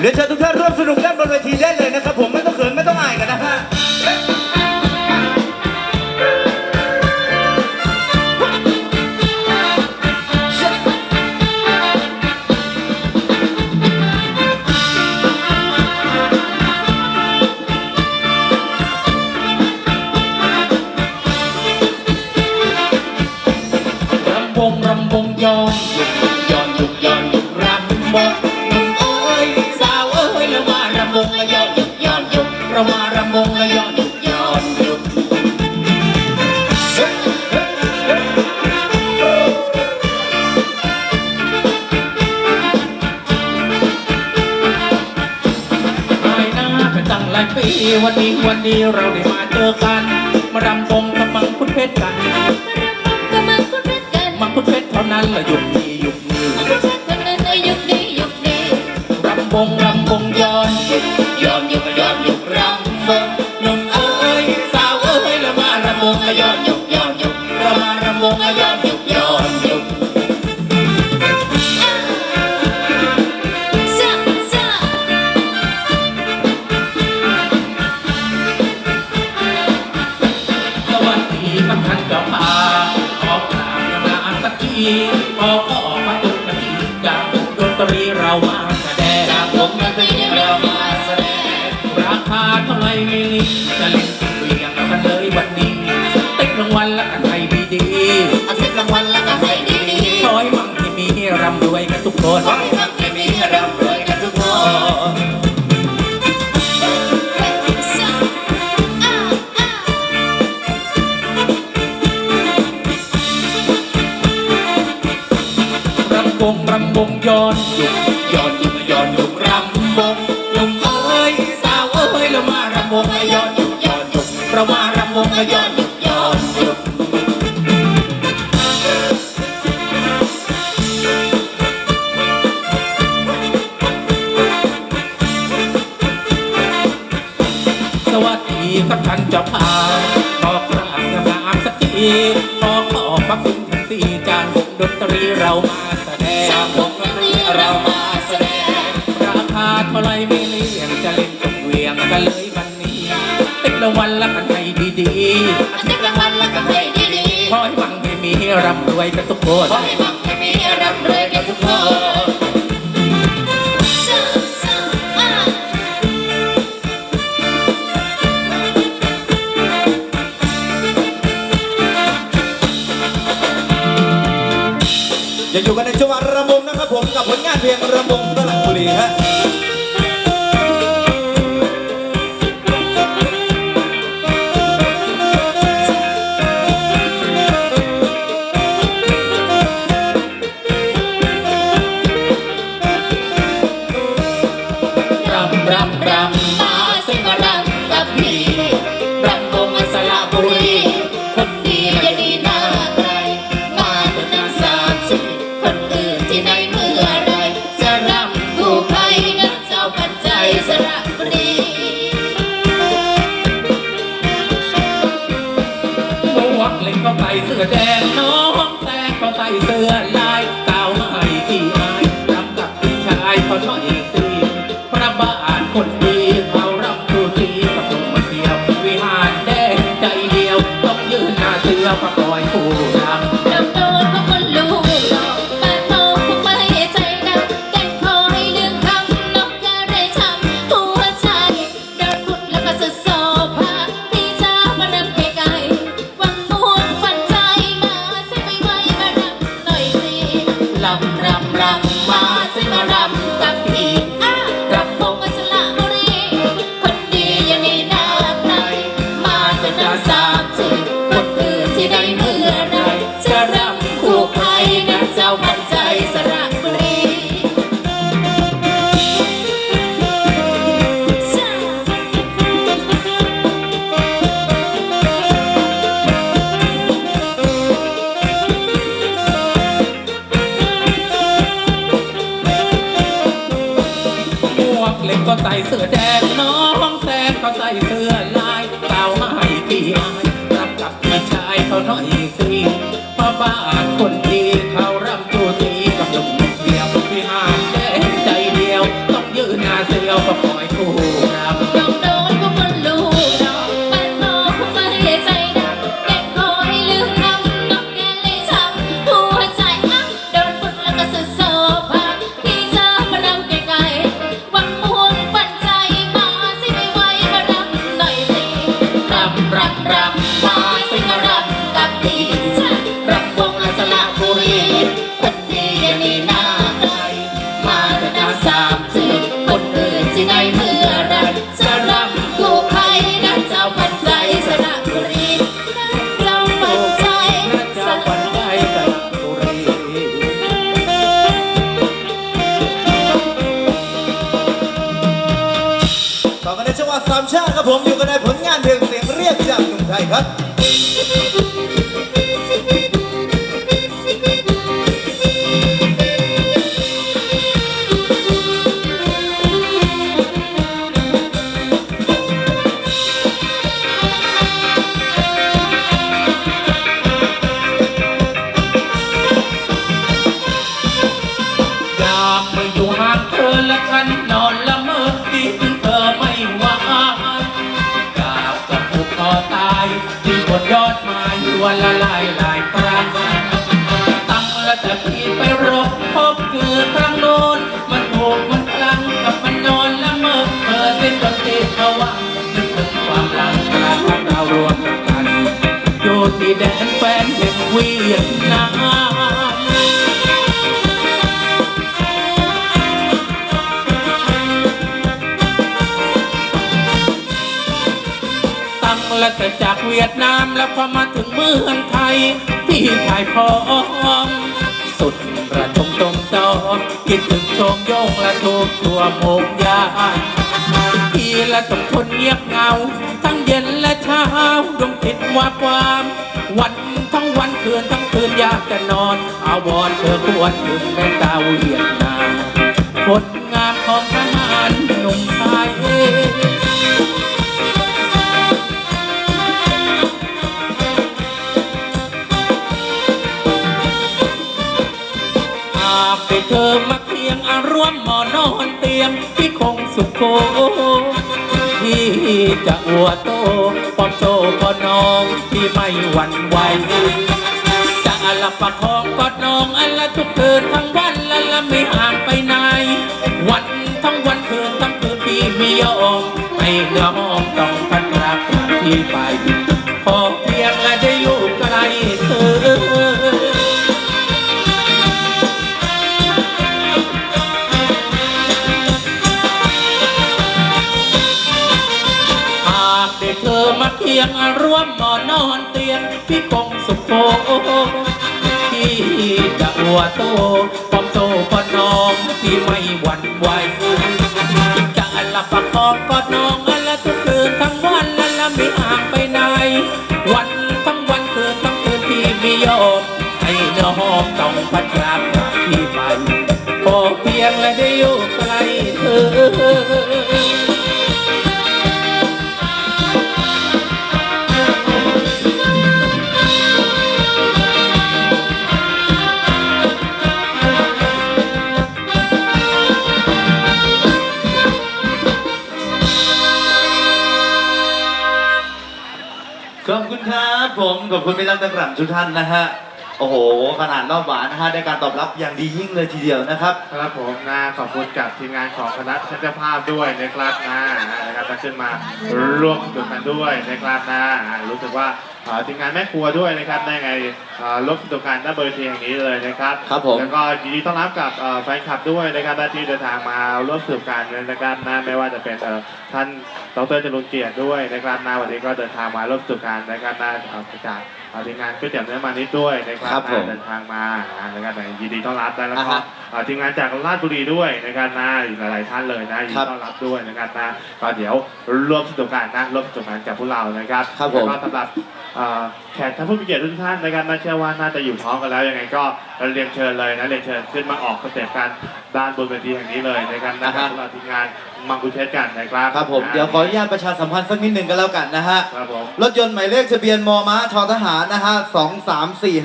เรียนเชิญทุกท่านร่วมสนุกด้านบนเวทีได้เลยนะครับ ผมไม่ต้องเขินไม่ต้องอายกันนะฮะรำวงรำวงยอน วันนี้วันนี้เราได้มาเจอกัน มารำวงกับมังคุดเพชรกันก็มันคุณเพชรกันมังคุดเพชรเท่านั้นละยุคนี้ยุคนี้เท่านั้นในยุคนี้ยุคนี้รำวงรำวงย้อนยุกย้อนยุกย้อนยุก คาเท่าไรไม่รีจะเล่นติดเรียงกันเลยวันนี้ติ๊กรางวัลและกันให้ดีดีเอาทิตย์รางวัลแล้วก็ให้ดีดีๆขอให้มั่งที่มีร่ำรวยกันทุกคนขอให้ทำให้มีร่ำรวยกันทุกคนซาอ่าอ่ารำวงรำวงย้อนยุกย้อนยุกย้อนยุกรำ สวัสดีครับท่านเจ้าพาขอกราบงามสกีขอขอบพระคุณท่านที่จางวงดนตรีเรามาแสดงสร้างวงดนตรีเรามาแสดง ราคาเท่าไรไม่เลี่ยงจะเล่นกับเวียงกันเลยวันนี้ติดรางวัลละกัน ดีเอาทิตย์รางวัลแล้วก็ให้ดีดีๆขอให้หวังให้มีร่ำรวยกันทุกคนขอให้มั่งให้มีร่ำรวยกันทุกคนซาซาอ่าอย่าอยู่กันในจังหวะระบมนะครับผมกับผลงานเพลงระบมตะหลังบุรีฮะ สามสิบคนอื่นที่ได้เมื่อไรจะรำคู่ใครนะเจ้าปัจจัยสระบุรีหมวกเล็กก็ใส่เสื้อแดงน้องแซมก็ใส่เสื้อ ชาติครับผมอยู่กันในผลงานเพลงเสียงเรียกจากหนุ่มไทยครับ วนละลายหลายปรั้งตั้งและแต่พี่ไปรบพบคือครั้งโน้นมันโูกมันกลังกับมันนอนละเมอเปิดเป็นจนติภาวะนึกถึงความรักรักเรารวมกันอยู่ที่แดนแฟนแห่งเวียดนาม แล้วแต่จากเวียดนามแล้วพอมาถึงเมืองไทยพี่ชายพร้อมสุดระทมตรงจอคิดถึงชมโยงและทุกตัวโมงยาพี่และต้องทนเงียบเงา ทั้งเย็นและเช้าดวงจิตว่าความวันทั้งวันคืนทั้งคืนอยากจะนอน อาวรเธอควรถึงแม่ดาเวียดนามผลงามของทหารหนุ่มไทย เธอมาเคียงอาร่วมหมอนอนเตียงพี่คงสุขโขที่จะอวดโตปอบโตก็น้องที่ไม่หวั่นไหวจะอลับประคองกอดน้องอันละทุกคืนทั้งวันและละไม่ห่างไปไหนวันทั้งวันคืนทั้งคืนพี่ไม่ยอมไม่ยอมต้องพัดรักพี่ไป เธอมาเคียงร่วมหมอนอนเตียงพี่คงสุขโขที่จะอวโตปอมโตก็น้องที่ไม่หวั่นไหวจะหลับประคองก็น้องอัละทุกคืนทั้งวันและละไม่ห่างไปไหน วันทั้งวันคืนทั้งคืนที่ไม่ยอมให้น้องต้องพัดจากพี่ไปพอเพียงและได้อยู่ใกล้เธอ ขอบคุณพี่รักตะกรั่งทุกท่านนะฮะ โอ้โหขนาดรอบหวานนะฮะได้การตอบรับอย่างดียิ่งเลยทีเดียวนะครับ ครับผมนะขอบคุณกับทีมงานของคณะเจ้าภาพด้วยนะครับนะนะครับที่ขึ้นมาร่วมสนุกกันด้วยนะครับนะรู้สึกว่า อ่อทีมงานแม่ครัวด้วยนะครับได้ไงเอ่อร่วมสนุกกันด้านเบอร์ทีแห่งนี้เลยนะครับครับผม แล้วก็ยินดีต้อนรับกับเอ่อแฟนคลับด้วยนะครับที่เดินทางมาร่วมสนุกกันนะครับนะไม่ว่าจะเป็นเอ่อท่านดรจรุนเกียรติด้วยนะครับนะวันนี้ก็เดินทางมาร่วมสนุกกันนะครับนะเอ่อจากเอ่อทีมงานก๋วยเตี๋ยวเนื้อมานิดด้วยนะครับครับผมนะเดินทางมานะครับยินดีต้อนรับได้แล้วอ่าก็ฮะเอ่อทีมงานจากราชบุรีด้วยนะครับนะอีกหลายๆท่านเลยนะยินครัดีบต้อนรับด้วยนะครับนะก็เดี๋ยวร่วมสนุกกันนะร่วมสนุกกันกับพวกเรานะครับครับผม แล้วก็ สำหรับเอ่อ แขกท่านผู้มีเกียรติทุกท่านนะครับน่าเชื่อว่าน่าจะอยู่พร้อมกันแล้วยังไงก็เรียนเชิญเลยนะเรียนเชิญขึ้นมาออกสเต็ปกันด้านบนเวทีแห่งนี้เลยนะครับนะครับสำหรับทีมงานมังคุเทสกันนะครับครับผมเดี๋ยวขออนุญาตประชาสัมพันธ์สักนิดหนึ่งก็แล้วกันนะฮะ ครับผม รถยนต์หมายเลขทะเบียนมอม้าทอทหารนะฮะสองสามสี่